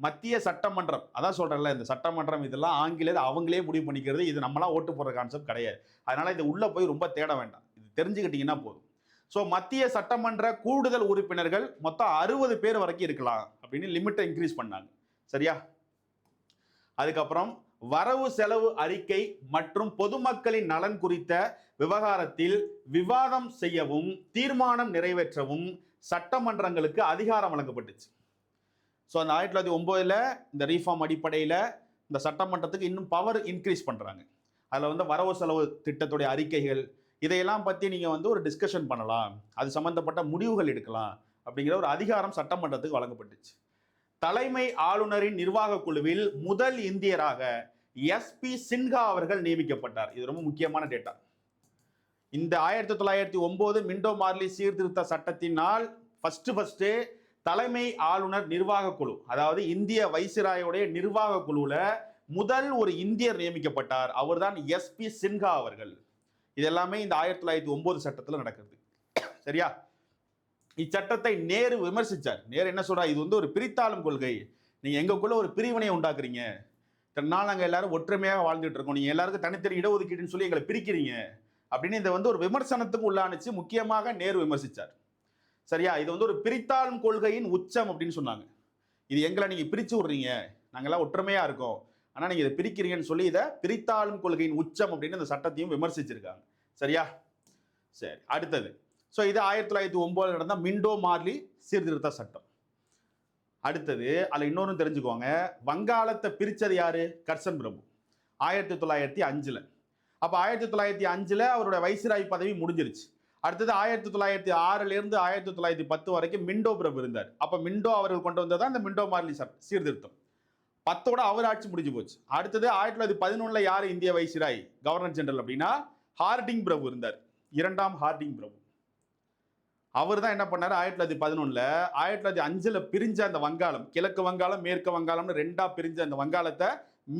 மத்திய சட்டமன்றம் அதான் சொல்றேன்ல இந்த சட்டமன்றம் இதெல்லாம் ஆங்கிலத்தில் அவங்களே முடிவு பண்ணிக்கிறது. இது நம்மளாம் ஓட்டு போடுற கான்செப்ட் கிடையாது. அதனால் இது உள்ளே போய் ரொம்ப தேட வேண்டாம். இது தெரிஞ்சுக்கிட்டிங்கன்னா போதும். ஸோ மத்திய சட்டமன்ற கூடுதல் உறுப்பினர்கள் மொத்தம் அறுபது பேர் வரைக்கும் இருக்கலாம் அப்படின்னு லிமிட்டை இன்க்ரீஸ் பண்ணாங்க. சரியா? அதுக்கப்புறம் வரவு செலவு அறிக்கை மற்றும் பொதுமக்களின் நலன் குறித்த விவகாரத்தில் விவாதம் செய்யவும் தீர்மானம் நிறைவேற்றவும் சட்டமன்றங்களுக்கு அதிகாரம் வழங்கப்பட்டுச்சு. ஸோ அந்த ஆயிரத்தி தொள்ளாயிரத்தி ஒம்போதில் இந்த ரீஃபார்ம் அடிப்படையில் இந்த சட்டமன்றத்துக்கு இன்னும் பவர் இன்க்ரீஸ் பண்ணுறாங்க அதில் வந்து வரவு செலவு திட்டத்துடைய அறிக்கைகள் இதையெல்லாம் பற்றி நீங்கள் வந்து ஒரு டிஸ்கஷன் பண்ணலாம். அது சம்மந்தப்பட்ட முடிவுகள் எடுக்கலாம் அப்படிங்கிற ஒரு அதிகாரம் சட்டமன்றத்துக்கு வழங்கப்பட்டுச்சு. தலைமை ஆளுநரின் நிர்வாக குழுவில் முதல் இந்தியராக எஸ்பி சின்ஹா அவர்கள் நியமிக்கப்பட்டார். இது ரொம்ப முக்கியமான டேட்டா இந்த ஆயிரத்தி தொள்ளாயிரத்தி ஒன்பது மிண்டோ மார்லி சீர்திருத்த சட்டத்தினால் ஃபஸ்ட்டு ஃபஸ்ட்டு தலைமை ஆளுநர் நிர்வாக குழு அதாவது இந்திய வைசிராயோடைய நிர்வாக குழுவில் முதல் ஒரு இந்தியர் நியமிக்கப்பட்டார். அவர்தான் எஸ்பி சின்ஹா அவர்கள். இது எல்லாமே இந்த ஆயிரத்தி தொள்ளாயிரத்தி ஒன்பது சட்டத்தில் நடக்கிறது சரியா? இச்சட்டத்தை நேரு விமர்சித்தார் நேரு என்ன சொல்கிறார் இது வந்து ஒரு பிரித்தாளும் கொள்கை. நீங்கள் எங்களுக்குள்ள ஒரு பிரிவினையை உண்டாக்குறீங்க. தன்னால் நாங்கள் எல்லாரும் ஒற்றுமையாக வாழ்ந்துட்டு இருக்கோம். நீங்கள் எல்லாருக்கும் தனித்தனி இடஒதுக்கீடுன்னு சொல்லி எங்களை பிரிக்கிறீங்க. அப்படின்னு இதை வந்து ஒரு விமர்சனத்துக்கு உள்ளானுச்சு. முக்கியமாக நேரு விமர்சித்தார் சரியா? இது வந்து ஒரு பிரித்தாளும் கொள்கையின் உச்சம் அப்படின்னு சொன்னாங்க. இது எங்களை நீங்கள் பிரித்து விடுறீங்க. நாங்கெல்லாம் ஒற்றுமையாக இருக்கோம். ஆனால் நீங்கள் இதை பிரிக்கிறீங்கன்னு சொல்லி இதை பிரித்தாளும் கொள்கையின் உச்சம் அப்படின்னு அந்த சட்டத்தையும் விமர்சிச்சிருக்காங்க. சரியா? சரி அடுத்தது. ஸோ இது ஆயிரத்தி தொள்ளாயிரத்தி ஒம்போதில் நடந்த மிண்டோ மார்லி சீர்திருத்த சட்டம். அடுத்தது அதில் இன்னொன்று தெரிஞ்சுக்கோங்க. வங்காளத்தை பிரிச்சது யார்? கர்சன் பிரபு. ஆயிரத்தி தொள்ளாயிரத்தி அஞ்சில். அப்போ ஆயிரத்தி தொள்ளாயிரத்தி அஞ்சில் அவரோட வைசிராய் பதவி முடிஞ்சிருச்சு. அடுத்தது ஆயிரத்தி தொள்ளாயிரத்தி ஆறுலேருந்து ஆயிரத்தி தொள்ளாயிரத்தி பத்து வரைக்கும் மிண்டோ பிரபு இருந்தார். அப்போ மிண்டோ அவர்கள் கொண்டு வந்தது தான் இந்த மிண்டோ மார்லி சட் சீர்திருத்தம். பத்தோட அவர் ஆட்சி முடிஞ்சு போச்சு. அடுத்தது ஆயிரத்தி தொள்ளாயிரத்தி பதினொன்றில் யார் இந்திய வைசிராய்? கவர்னர் ஜெனரல் அப்படின்னா ஹார்டிங் பிரபு இருந்தார். இரண்டாம் ஹார்டிங் பிரபு. அவர் தான் என்ன பண்ணார்? ஆயிரத்தி தொள்ளாயிரத்தி பதினொன்றில் ஆயிரத்தி தொள்ளாயிரத்தி அஞ்சில் பிரிஞ்ச அந்த வங்காளம் கிழக்கு வங்காளம் மேற்கு வங்காளம்னு ரெண்டாக பிரிஞ்ச அந்த வங்காளத்தை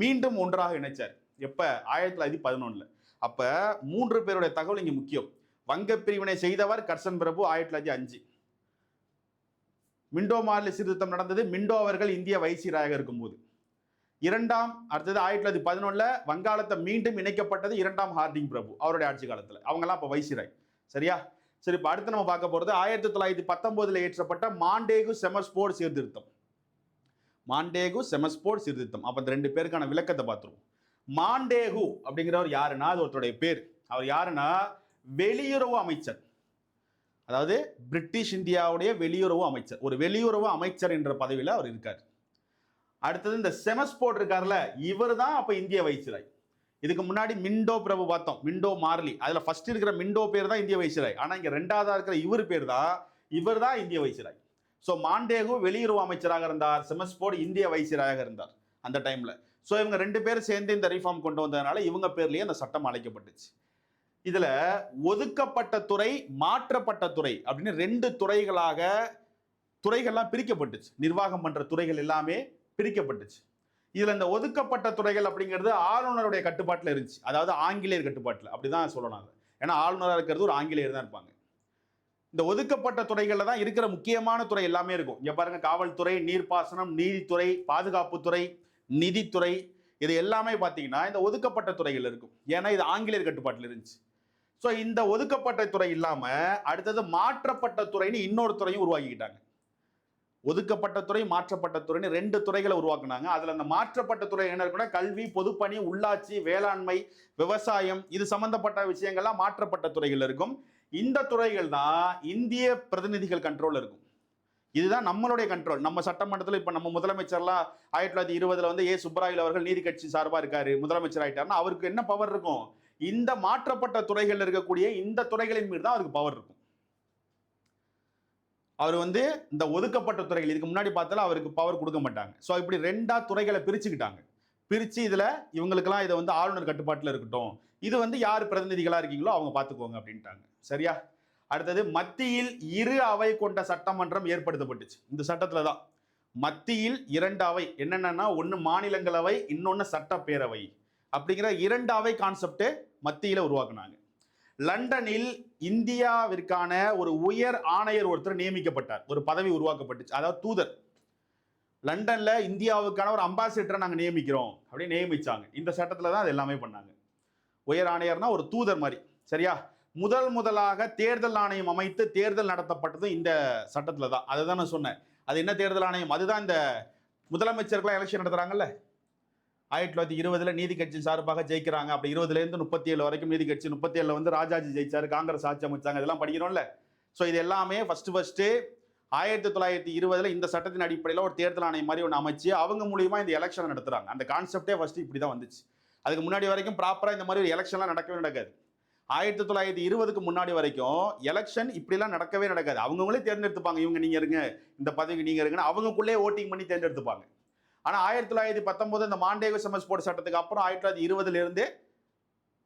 மீண்டும் ஒன்றாக இணைச்சார். எப்போ? ஆயிரத்தி தொள்ளாயிரத்தி பதினொன்றில் அப்போ மூன்று பேருடைய தகவல் இங்கே முக்கியம். வங்க பிரிவினை செய்தவர் கர்சன் பிரபு ஆயிரத்தி தொள்ளாயிரத்தி அஞ்சு. மிண்டோ மாநில சீர்திருத்தம் நடந்தது. மிண்டோ அவர்கள் இந்திய வைசிராயாக இருக்கும்போது. இரண்டாம் அடுத்தது ஆயிரத்தி தொள்ளாயிரத்தி பதினொன்றில் வங்காளத்தை மீண்டும் இணைக்கப்பட்டது இரண்டாம் ஹார்டிங் பிரபு அவருடைய ஆட்சி காலத்தில். அவங்கெல்லாம் இப்போ வைசிராய் சரியா? சரி இப்போ அடுத்து நம்ம பார்க்க போகிறது ஆயிரத்தி தொள்ளாயிரத்தி பத்தொம்போதில் ஏற்றப்பட்ட மாண்டேகு செமஸ்போர்ட் சீர்திருத்தம். மாண்டேகு செமஸ்போர்ட் சீர்திருத்தம். அப்போ இந்த ரெண்டு பேருக்கான விளக்கத்தை பார்த்துருவோம். மாண்டேகு அப்படிங்கிறவர் யாருன்னா? அது ஒருத்தருடைய பேர். அவர் யாருன்னா? வெளியுறவு அமைச்சர். அதாவது பிரிட்டிஷ் இந்தியாவுடைய வெளியுறவு அமைச்சர். ஒரு வெளியுறவு அமைச்சர் என்ற பதவியில் அவர் இருக்கார். அடுத்தது இந்த செமஸ்போர்ட் இருக்கார்ல இவர் தான் அப்போ இந்திய வைசிராய் இதுக்கு முன்னாடி மிண்டோ பிரபு பார்த்தோம் மிண்டோ மார்லி. அதில் ஃபர்ஸ்ட் இருக்கிற மிண்டோ பேர் தான் இந்திய வைசிராய் ஆனால் இங்கே ரெண்டாவதாக இருக்கிற இவர் பேர் தான் இவர் தான் இந்திய வைசிராய் ஸோ மாண்டேகு வெளியுறவு அமைச்சராக இருந்தார் செமஸ்போர்ட் இந்திய வைசிராயாக இருந்தார் அந்த டைமில் ஸோ இவங்க ரெண்டு பேரும் சேர்ந்து இந்த ரீஃபார்ம் கொண்டு வந்ததுனால இவங்க பேர்லேயே அந்த சட்டம் அழைக்கப்பட்டுச்சு. இதில் ஒதுக்கப்பட்ட துறை மாற்றப்பட்ட துறை அப்படின்னு ரெண்டு துறைகளாக துறைகள்லாம் பிரிக்கப்பட்டுச்சு. நிர்வாகம் பண்ணுற துறைகள் எல்லாமே பிரிக்கப்பட்டுச்சு. இதில் இந்த ஒதுக்கப்பட்ட துறைகள் அப்படிங்கிறது ஆளுநருடைய கட்டுப்பாட்டில் இருந்துச்சு. அதாவது ஆங்கிலேயர் கட்டுப்பாட்டில். அப்படிதான் சொல்லணும் அதை. ஏன்னா ஆளுநராக இருக்கிறது ஒரு ஆங்கிலேயர் தான் இருப்பாங்க. இந்த ஒதுக்கப்பட்ட துறைகளில் தான் இருக்கிற முக்கியமான துறை எல்லாமே இருக்கும். இங்கே பாருங்க காவல்துறை நீர்ப்பாசனம் நீதித்துறை பாதுகாப்புத்துறை நிதித்துறை இது எல்லாமே பார்த்தீங்கன்னா இந்த ஒதுக்கப்பட்ட துறைகள் இருக்கும். ஏன்னா இது ஆங்கிலேயர் கட்டுப்பாட்டில் இருந்துச்சு. ஸோ இந்த ஒதுக்கப்பட்ட துறை இல்லாமல் அடுத்தது மாற்றப்பட்ட துறைன்னு இன்னொரு துறையும் உருவாக்கிக்கிட்டாங்க. ஒதுக்கப்பட்ட துறை மாற்றப்பட்ட துறைன்னு ரெண்டு துறைகளை உருவாக்குனாங்க. அதில் அந்த மாற்றப்பட்ட துறை என்ன இருக்குன்னா கல்வி பொதுப்பணி உள்ளாட்சி வேளாண்மை விவசாயம் இது சம்பந்தப்பட்ட விஷயங்கள்லாம் மாற்றப்பட்ட துறைகள் இருக்கும். இந்த துறைகள் தான் இந்திய பிரதிநிதிகள் கண்ட்ரோல் இருக்கும். இதுதான் நம்மளுடைய கண்ட்ரோல் நம்ம சட்டமன்றத்தில் இப்போ நம்ம முதலமைச்சர்லாம் ஆயிரத்தி தொள்ளாயிரத்தி இருபதில் வந்து ஏ. சுப்பராயில் அவர்கள் நீதி கட்சி சார்பாக இருக்கார் முதலமைச்சர் ஆயிட்டாருன்னா அவருக்கு என்ன பவர் இருக்கும்? இந்த மாற்றப்பட்ட துறைகள் இருக்கக்கூடிய இந்த துறைகளின் மீது தான் அவருக்கு பவர் இருக்கும். அவர் வந்து இந்த ஒதுக்கப்பட்ட துறைகள் இதுக்கு முன்னாடி பார்த்தாலும் அவருக்கு பவர் கொடுக்க மாட்டாங்க. ஸோ இப்படி ரெண்டா துறைகளை பிரிச்சுக்கிட்டாங்க. பிரித்து இதில் இவங்களுக்கெல்லாம் இதை வந்து ஆளுநர் கட்டுப்பாட்டில் இருக்கட்டும். இது வந்து யார் பிரதிநிதிகளாக இருக்கீங்களோ அவங்க பார்த்துக்கோங்க அப்படின்ட்டாங்க. சரியா? அடுத்தது மத்தியில் இரு அவை கொண்ட சட்டமன்றம் ஏற்படுத்தப்பட்டுச்சு. இந்த சட்டத்தில் தான். மத்தியில் இரண்டு அவை. என்னென்னா ஒன்று மாநிலங்களவை இன்னொன்று சட்டப்பேரவை. அப்படிங்கிற இரண்டு அவை கான்செப்ட் மத்தியில் உருவாக்குனாங்க. லண்டனில் இந்தியாவிற்கான ஒரு உயர் ஆணையர் ஒருத்தர் நியமிக்கப்பட்டார். ஒரு பதவி உருவாக்கப்பட்டுச்சு. அதாவது தூதர். லண்டன்ல இந்தியாவுக்கான ஒரு அம்பாசிடரை நாங்கள் நியமிக்கிறோம் அப்படின்னு நியமிச்சாங்க. இந்த சட்டத்தில் தான் அது எல்லாமே பண்ணாங்க. உயர் ஆணையர்னா ஒரு தூதர் மாதிரி. சரியா? முதல் முதலாக தேர்தல் ஆணையம் அமைத்து தேர்தல் நடத்தப்பட்டதும் இந்த சட்டத்தில் தான். அதை தான் நான் சொன்னேன். அது என்ன தேர்தல் ஆணையம்? அதுதான் இந்த முதலமைச்சர்களாக எலெக்ஷன் நடத்துறாங்கல்ல? ஆயிரத்தி தொள்ளாயிரத்தி இருபதுல நீதி கட்சி சார்பாக ஜெயிக்கிறாங்க. அப்படி இருபதுல இருந்து முப்பத்தி ஏழு வரைக்கும் நீதி கட்சி முப்பத்தி ஏழுல வந்து ராஜாஜி ஜெயிச்சாரு காங்கிரஸ் ஆட்சி அமைச்சாங்க. இதெல்லாம் படிக்கிறோம்ல ஸோ இது எல்லாமே ஃபர்ஸ்ட் ஃபர்ஸ்ட் ஆயிரத்தி தொள்ளாயிரத்தி இருபதுல இந்த சட்டத்தின் அடிப்படையில் ஒரு தேர்தல் ஆணையம் மாதிரி ஒன்று அமைச்சு அவங்க மூலியமா இந்த எலெக்ஷன் நடத்துறாங்க. அந்த கான்செப்டே ஃபர்ஸ்ட் இப்படி தான் வந்துச்சு. அதுக்கு முன்னாடி வரைக்கும் ப்ராப்பராக இந்த மாதிரி ஒரு எலெக்ஷன்லாம் நடக்கவே நடக்காது. ஆயிரத்தி தொள்ளாயிரத்தி இருபதுக்கு முன்னாடி வரைக்கும் எலெக்ஷன் இப்படிலாம் நடக்கவே நடக்காது. அவங்கவுங்களே தேர்ந்தெடுத்துப்பாங்க. இவங்க நீங்க இருங்க இந்த பதவி நீங்க இருங்கன்னு அவங்களுக்குள்ளே ஓட்டிங் பண்ணி தேர்ந்தெடுத்துப்பாங்க. ஆனால் ஆயிரத்தி தொள்ளாயிரத்தி பத்தொம்போது இந்த மாண்டேகு சமஸ்போர்ட் சட்டத்துக்கு அப்புறம் ஆயிரத்தி தொள்ளாயிரத்தி இருபதுலேருந்தே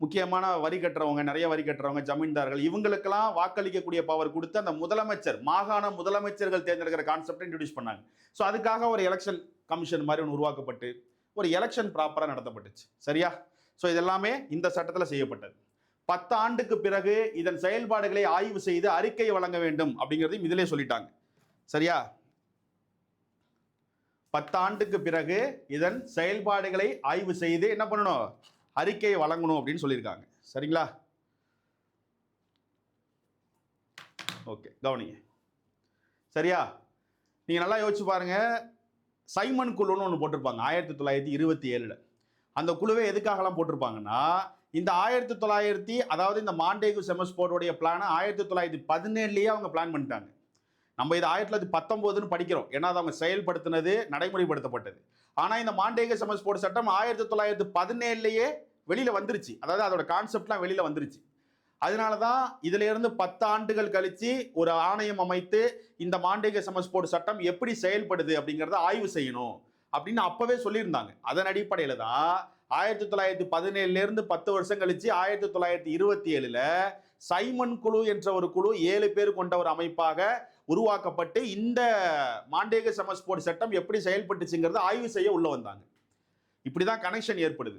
முக்கியமான வரி கட்டுறவங்க நிறைய வரி கட்டுறவங்க ஜமீன்தார்கள் இவங்களுக்கெல்லாம் வாக்களிக்கக்கூடிய பவர் கொடுத்து அந்த முதலமைச்சர் மாகாண முதலமைச்சர்கள் தேர்ந்தெடுக்கிற கான்செப்டை இன்ட்ரடியூஸ் பண்ணாங்க. ஸோ அதுக்காக ஒரு எலெக்ஷன் கமிஷன் மாதிரி ஒன்று உருவாக்கப்பட்டு ஒரு எலெக்ஷன் ப்ராப்பராக நடத்தப்பட்டுச்சு. சரியா? ஸோ இதெல்லாமே இந்த சட்டத்தில் செய்யப்பட்டது. பத்து ஆண்டுக்கு பிறகு இதன் செயல்பாடுகளை ஆய்வு செய்து அறிக்கை வழங்க வேண்டும் அப்படிங்கிறதையும் இதிலே சொல்லிட்டாங்க. சரியா? பத்தாண்டுக்கு பிறகு இதன் செயல்பாடுகளை ஆய்வு செய்து என்ன பண்ணணும்? அறிக்கையை வழங்கணும் அப்படின்னு சொல்லியிருக்காங்க. சரிங்களா? ஓகே கவனிங்க. சரியா? நீங்கள் நல்லா யோசிச்சு பாருங்கள் சைமன் குழுன்னு ஒன்று போட்டிருப்பாங்க ஆயிரத்தி தொள்ளாயிரத்தி இருபத்தி ஏழில். அந்த குழுவை எதுக்காகலாம் போட்டிருப்பாங்கன்னா இந்த ஆயிரத்தி தொள்ளாயிரத்தி அதாவது இந்த மாண்டேகு செமஸ்போர்ட்டோடைய பிளானை ஆயிரத்தி தொள்ளாயிரத்தி பதினேழுலேயே அவங்க பிளான் பண்ணிட்டாங்க. நம்ம இது ஆயிரத்தி தொள்ளாயிரத்தி பத்தொம்போதுன்னு படிக்கிறோம். ஏன்னா அது அவங்க செயல்படுத்தினது நடைமுறைப்படுத்தப்பட்டது. ஆனால் இந்த மாண்டேக செமஸ்போர்ட் சட்டம் ஆயிரத்தி தொள்ளாயிரத்தி பதினேழுலேயே வெளியில் வந்துருச்சு. அதாவது அதோட கான்செப்ட்லாம் வெளியில் வந்துருச்சு. அதனால தான் இதுல இருந்து பத்து ஆண்டுகள் கழித்து ஒரு ஆணையம் அமைத்து இந்த மாண்டேக சமஸ்போர்ட் சட்டம் எப்படி செயல்படுது அப்படிங்கிறத ஆய்வு செய்யணும் அப்படின்னு அப்போவே சொல்லியிருந்தாங்க. அதன் அடிப்படையில் தான் ஆயிரத்தி தொள்ளாயிரத்தி பதினேழுல இருந்து பத்து வருஷம் கழித்து ஆயிரத்தி தொள்ளாயிரத்தி இருபத்தி ஏழில் சைமன் குழு என்ற ஒரு குழு ஏழு பேர் கொண்ட ஒரு அமைப்பாக உருவாக்கப்பட்டு இந்த மாண்டேக சமஸ்போர்ட் சட்டம் எப்படி செயல்பட்டுச்சுங்கிறத ஆய்வு செய்ய உள்ளே வந்தாங்க. இப்படி தான் கனெக்ஷன் ஏற்படுது.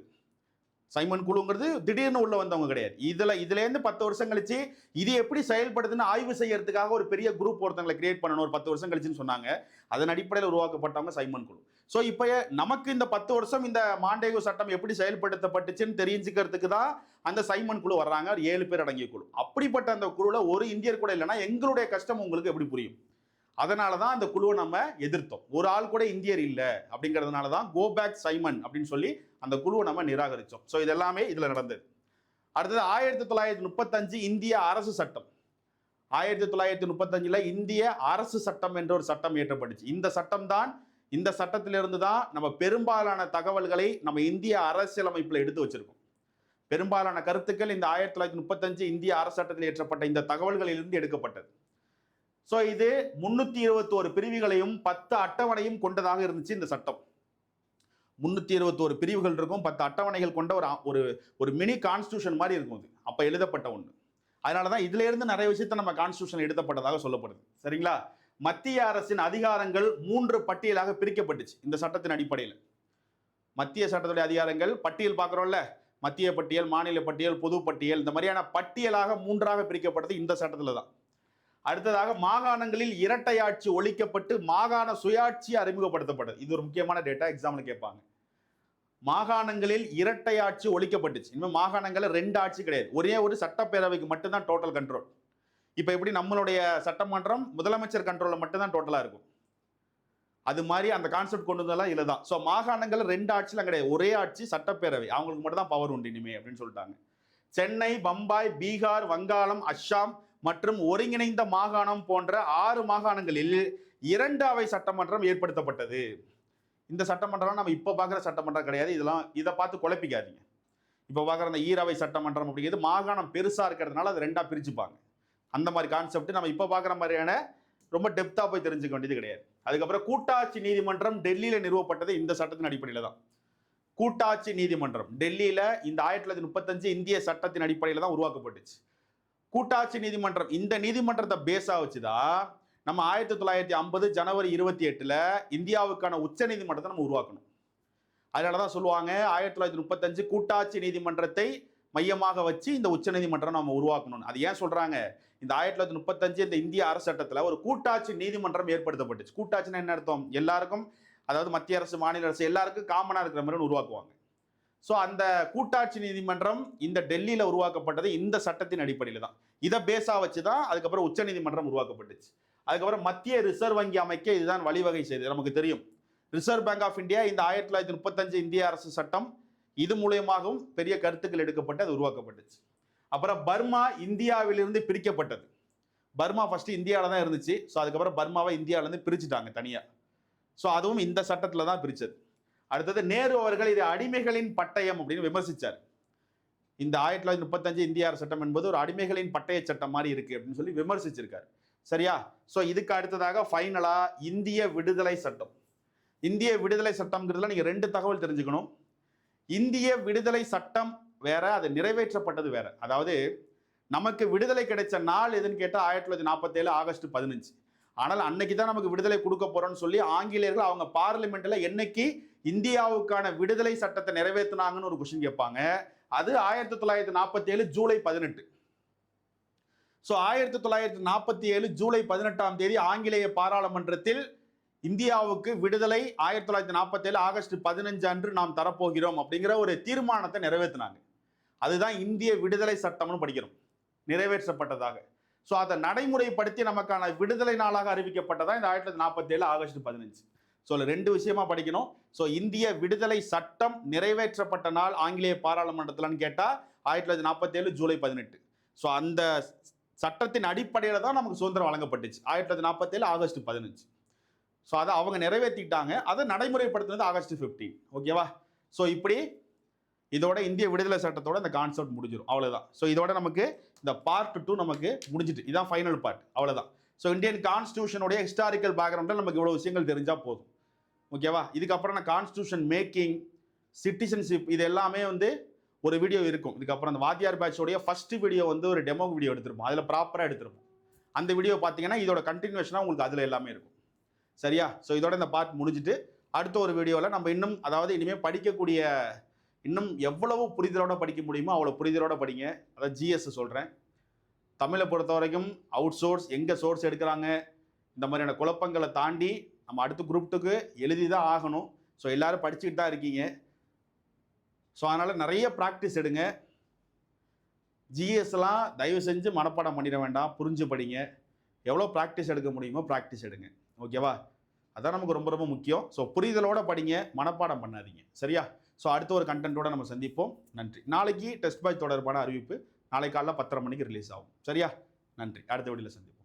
சைமன் குழுங்கிறது திடீர்னு உள்ள வந்தவங்க கிடையாது. இதில் இதுலேருந்து பத்து வருஷம் கழிச்சு இது எப்படி செயல்படுதுன்னு ஆய்வு செய்யறதுக்காக ஒரு பெரிய குரூப் ஒருத்தங்களை கிரியேட் பண்ணணும். ஒரு பத்து வருஷம் கழிச்சுன்னு சொன்னாங்க. அதன் அடிப்படையில் உருவாக்கப்பட்டவங்க சைமன் குழு. ஸோ இப்போ நமக்கு இந்த பத்து வருஷம் இந்த மாண்டேகு சட்டம் எப்படி செயல்படுத்தப்பட்டுச்சுன்னு தெரிஞ்சுக்கிறதுக்கு தான் அந்த சைமன் குழு வர்றாங்க ஒரு ஏழு பேர் அடங்கிய குழு. அப்படிப்பட்ட அந்த குழுவில் ஒரு இந்தியர் கூட இல்லைன்னா எங்களுடைய கஷ்டம் உங்களுக்கு எப்படி புரியும்? அதனால தான் அந்த குழுவை நம்ம எதிர்த்தோம். ஒரு ஆள் கூட இந்தியர் இல்லை அப்படிங்கிறதுனால தான் கோ பேக் சைமன் அப்படின்னு சொல்லி அந்த குழுவை நம்ம நிராகரித்தோம் ஸோ இது எல்லாமே இதில் நடந்தது. அடுத்தது ஆயிரத்தி தொள்ளாயிரத்தி முப்பத்தஞ்சு இந்திய அரசு சட்டம். ஆயிரத்தி தொள்ளாயிரத்தி முப்பத்தஞ்சில் இந்திய அரசு சட்டம் என்ற ஒரு சட்டம் இயற்றப்பட்டுச்சு. இந்த சட்டம் தான் இந்த சட்டத்திலிருந்து தான் நம்ம பெரும்பாலான தகவல்களை நம்ம இந்திய அரசியலமைப்பில் எடுத்து வச்சிருக்கோம். பெரும்பாலான கருத்துக்கள் இந்த ஆயிரத்தி தொள்ளாயிரத்தி முப்பத்தஞ்சு இந்திய அரசு சட்டத்தில் ஏற்றப்பட்ட இந்த தகவல்களிலிருந்து எடுக்கப்பட்டது. ஸோ இது முன்னூத்தி இருபத்தோரு பிரிவுகளையும் பத்து அட்டவணையும் கொண்டதாக இருந்துச்சு இந்த சட்டம். முன்னூத்தி இருபத்தோரு பிரிவுகள் இருக்கும் பத்து அட்டவணைகள் கொண்ட ஒரு ஒரு ஒரு மினி கான்ஸ்டியூஷன் மாதிரி இருக்கும் இது. அப்போ எழுதப்பட்ட ஒன்று அதனால தான் இதிலேருந்து நிறைய விஷயத்த நம்ம கான்ஸ்டியூஷன் எழுதப்பட்டதாக சொல்லப்படுது. சரிங்களா? மத்திய அரசின் அதிகாரங்கள் மூன்று பட்டியலாக பிரிக்கப்பட்டுச்சு இந்த சட்டத்தின் அடிப்படையில். மத்திய சட்டத்துடைய அதிகாரங்கள் பட்டியல் பார்க்குறோம்ல மத்திய பட்டியல் மாநில பட்டியல் பொது பட்டியல் இந்த மாதிரியான பட்டியலாக மூன்றாக பிரிக்கப்பட்டது இந்த சட்டத்தில் தான். அடுத்ததாக மாகாணங்களில் இரட்டை ஆட்சி ஒழிக்கப்பட்டு மாகாண சுயாட்சி அறிமுகப்படுத்தப்பட்டது. இது ஒரு முக்கியமான டேட்டா எக்ஸாமில் கேட்பாங்க. மாகாணங்களில் இரட்டை ஆட்சி ஒழிக்கப்பட்டுச்சு. இனிமேல் மாகாணங்களில் ரெண்டு ஆட்சி கிடையாது. ஒரே ஒரு சட்டப்பேரவைக்கு மட்டும்தான் டோட்டல் கண்ட்ரோல் இப்போ எப்படி நம்மளுடைய சட்டமன்றம் முதலமைச்சர் கண்ட்ரோலில் மட்டும்தான் டோட்டலாக இருக்கும். அது மாதிரி அந்த கான்செப்ட் கொண்டு வந்ததெல்லாம் இதில் தான். ஸோ மாகாணங்கள் ரெண்டு ஆட்சிலாம் கிடையாது. ஒரே ஆட்சி சட்டப்பேரவை. அவங்களுக்கு மட்டும் தான் பவர் உண்டு இனிமே அப்படின்னு சொல்லிட்டாங்க. சென்னை பம்பாய் பீகார் வங்காளம் அஸ்ஸாம் மற்றும் ஒருங்கிணைந்த மாகாணம் போன்ற ஆறு மாகாணங்களில் இரண்டு அவை சட்டமன்றம் ஏற்படுத்தப்பட்டது. இந்த சட்டமன்றம்லாம் நம்ம இப்போ பார்க்குற சட்டமன்றம் கிடையாது. இதெல்லாம் இதை பார்த்து குழப்பிக்காதீங்க. இப்போ பார்க்குற அந்த ஈரவை சட்டமன்றம் அப்படிங்கிறது மாகாணம் பெருசாக இருக்கிறதுனால அது ரெண்டாக பிரிச்சுப்பாங்க. அந்த மாதிரி கான்செப்ட் நம்ம இப்போ பார்க்குற மாதிரியான ரொம்ப டெப்த்தாக போய் தெரிஞ்சுக்க வேண்டியது கிடையாது. அதுக்கப்புறம் கூட்டாட்சி நீதிமன்றம் டெல்லியில் நிறுவப்பட்டது இந்த சட்டத்தின் அடிப்படையில் தான். கூட்டாட்சி நீதிமன்றம் டெல்லியில் இந்த ஆயிரத்தி தொள்ளாயிரத்தி முப்பத்தஞ்சு இந்திய சட்டத்தின் அடிப்படையில் தான் உருவாக்கப்பட்டுச்சு. கூட்டாட்சி நீதிமன்றம் இந்த நீதிமன்றத்தை பேஸாக வச்சுதான் நம்ம ஆயிரத்தி தொள்ளாயிரத்தி ஐம்பது ஜனவரி இருபத்தி எட்டில் இந்தியாவுக்கான உச்ச நீதிமன்றத்தை நம்ம உருவாக்கணும். அதனால தான் சொல்லுவாங்க ஆயிரத்தி தொள்ளாயிரத்தி முப்பத்தஞ்சு கூட்டாட்சி நீதிமன்றத்தை மையமாக வச்சு இந்த உச்சநீதிமன்றம் நம்ம உருவாக்கணும் அது ஏன் சொல்றாங்க? இந்த ஆயிரத்தி தொள்ளாயிரத்தி முப்பத்தஞ்சு இந்த இந்திய அரசு சட்டத்தில் ஒரு கூட்டாட்சி நீதிமன்றம் ஏற்படுத்தப்பட்டுச்சு. கூட்டாட்சினா என்ன அர்த்தம்? எல்லாருக்கும் அதாவது மத்திய அரசு மாநில அரசு எல்லாருக்கும் காமனாக இருக்கிற மாதிரி உருவாக்குவாங்க. ஸோ அந்த கூட்டாட்சி நீதிமன்றம் இந்த டெல்லியில் உருவாக்கப்பட்டது இந்த சட்டத்தின் அடிப்படையில் தான். இதை பேஸாக வச்சு தான் அதுக்கப்புறம் உச்சநீதிமன்றம் உருவாக்கப்பட்டுச்சு. அதுக்கப்புறம் மத்திய ரிசர்வ் வங்கி அமைக்க இதுதான் வழிவகை செய்தது. நமக்கு தெரியும். ரிசர்வ் பேங்க் ஆஃப் இந்தியா இந்த ஆயிரத்தி தொள்ளாயிரத்தி முப்பத்தஞ்சு இந்திய அரசு சட்டம் இது மூலியமாகவும் பெரிய கருத்துக்கள் எடுக்கப்பட்டு அது உருவாக்கப்பட்டுச்சு. அப்புறம் பர்மா இந்தியாவிலிருந்து பிரிக்கப்பட்டது. பர்மா ஃபஸ்ட்டு இந்தியாவில் தான் இருந்துச்சு. ஸோ அதுக்கப்புறம் பர்மாவை இந்தியாவிலேருந்து பிரிச்சுட்டாங்க தனியாக ஸோ அதுவும் இந்த சட்டத்தில் தான் பிரித்தது அடுத்தது நேரு அவர்கள் இது அடிமைகளின் பட்டயம் அப்படின்னு விமர்சித்தார் இந்த ஆயிரத்தி தொள்ளாயிரத்தி முப்பத்தஞ்சு இந்தியார் சட்டம் என்பது ஒரு அடிமைகளின் பட்டய சட்டம் மாதிரி இருக்குது அப்படின்னு சொல்லி விமர்சிச்சிருக்கார். சரியா? ஸோ இதுக்கு அடுத்ததாக ஃபைனலாக இந்திய விடுதலை சட்டம். இந்திய விடுதலை சட்டம்ங்கிறதுல நீங்கள் ரெண்டு தகவல் தெரிஞ்சுக்கணும். இந்திய விடுதலை சட்டம் வேற அது நிறைவேற்றப்பட்டது வேற. அதாவது நமக்கு விடுதலை கிடைச்ச நாள் எதுன்னு கேட்டால் ஆயிரத்தி தொள்ளாயிரத்தி நாற்பத்தேழு ஆகஸ்ட் பதினஞ்சு. ஆனால் அன்னைக்கு தான் நமக்கு விடுதலை கொடுக்க போறோம்னு சொல்லி ஆங்கிலேயர்கள் அவங்க பார்லிமெண்ட்ல என்னைக்கு இந்தியாவுக்கான விடுதலை சட்டத்தை நிறைவேற்றினாங்கன்னு ஒரு கொஸ்டின் கேட்பாங்க. அது ஆயிரத்தி தொள்ளாயிரத்தி நாற்பத்தி ஏழு ஜூலை பதினெட்டு. ஸோ ஆயிரத்தி தொள்ளாயிரத்தி நாற்பத்தி ஏழு ஜூலை பதினெட்டாம் தேதி ஆங்கிலேய பாராளுமன்றத்தில் இந்தியாவுக்கு விடுதலை ஆயிரத்தி தொள்ளாயிரத்தி நாற்பத்தேழு ஆகஸ்ட் பதினஞ்சு அன்று நாம் தரப்போகிறோம் அப்படிங்கிற ஒரு தீர்மானத்தை நிறைவேற்றினாங்க. அதுதான் இந்திய விடுதலை சட்டம்னு படிக்கிறோம். நிறைவேற்றப்பட்டதாக. ஸோ அதை நடைமுறைப்படுத்தி நமக்கான விடுதலை நாளாக அறிவிக்கப்பட்டதா இந்த ஆயிரத்தி தொள்ளாயிரத்தி நாற்பத்தி ஏழு ஆகஸ்ட் பதினஞ்சு. ஸோ ரெண்டு விஷயமா படிக்கணும். ஸோ இந்திய விடுதலை சட்டம் நிறைவேற்றப்பட்ட நாள் ஆங்கிலேய பாராளுமன்றத்தில்னு கேட்டால் ஆயிரத்தி தொள்ளாயிரத்தி நாற்பத்தேழு ஜூலை பதினெட்டு. ஸோ அந்த சட்டத்தின் அடிப்படையில் தான் நமக்கு சுதந்திரம் வழங்கப்பட்டுச்சு. ஆயிரத்தி தொள்ளாயிரத்தி நாற்பத்தேழு ஆகஸ்ட் பதினஞ்சு. ஸோ அதை அவங்க நிறைவேற்றிட்டாங்க. அதை நடைமுறைப்படுத்தினது ஆகஸ்ட் 15 ஓகேவா ஸோ இப்படி இதோட இந்திய விடுதலை சட்டத்தோட இந்த கான்செப்ட் முடிஞ்சிடும் அவ்வளோதான் ஸோ இதோட நமக்கு இந்த பார்ட் டூ நமக்கு முடிஞ்சிட்டு இதான் ஃபைனல் பார்ட் அவ்வளோதான் ஸோ இந்தியன் கான்ஸ்டியூஷனுடைய ஹிஸ்டாரிக்கல் பேக்ரவுண்டில் நமக்கு இவ்வளோ விஷயங்கள் தெரிஞ்சால் போதும். ஓகேவா இதுக்கப்புறம் நான் கான்ஸ்டியூஷன் மேக்கிங் சிட்டிசன்ஷிப் இது எல்லாமே வந்து ஒரு வீடியோ இருக்கும். இதுக்கப்புறம் அந்த வாத்தியார் பேட்சோடைய ஃபர்ஸ்ட் வீடியோ வந்து ஒரு டெமோ வீடியோ எடுத்திருப்போம். அதில் ப்ராப்பராக எடுத்திருப்போம். அந்த வீடியோ பார்த்தீங்கன்னா இதோட கண்டினியூஷனாக உங்களுக்கு அதில் எல்லாமே இருக்கும். சரியா? ஸோ இதோட இந்த பார்ட் முடிஞ்சுட்டு அடுத்த ஒரு வீடியோவில் நம்ம இன்னும் அதாவது இனிமேல் படிக்கக்கூடிய இன்னும் எவ்வளவு புரிதலோட படிக்க முடியுமோ அவ்வளோ புரிதலோட படிங்க. அதாவது ஜிஎஸ் சொல்கிறேன் தமிழை பொறுத்த வரைக்கும் அவுட் சோர்ஸ் எங்கே சோர்ஸ் எடுக்கிறாங்க இந்த மாதிரியான குழப்பங்களை தாண்டி நம்ம அடுத்த குரூப்டுக்கு எழுதி தான் ஆகணும். ஸோ எல்லோரும் படிச்சுக்கிட்டு தான் இருக்கீங்க. ஸோ அதனால் நிறைய ப்ராக்டிஸ் எடுங்க. ஜிஎஸ்லாம் தயவு செஞ்சு மனப்பாடம் பண்ணிட வேண்டாம். புரிஞ்சு படிங்க. எவ்வளோ ப்ராக்டிஸ் எடுக்க முடியுமோ ப்ராக்டிஸ் எடுங்க. ஓகேவா அதான் நமக்கு ரொம்ப ரொம்ப முக்கியம். ஸோ புரிதலோட படிங்க மனப்பாடம் பண்ணாதீங்க. சரியா? ஸோ அடுத்த ஒரு கண்டென்ட்டோட நம்ம சந்திப்போம். நன்றி. நாளைக்கு டெஸ்ட் பேட்ச் தொடர்பான அறிவிப்பு நாளை காலைல பத்தரை மணிக்கு ரிலீஸ் ஆகும். சரியா? நன்றி. அடுத்த வீடியோவில் சந்திப்போம்.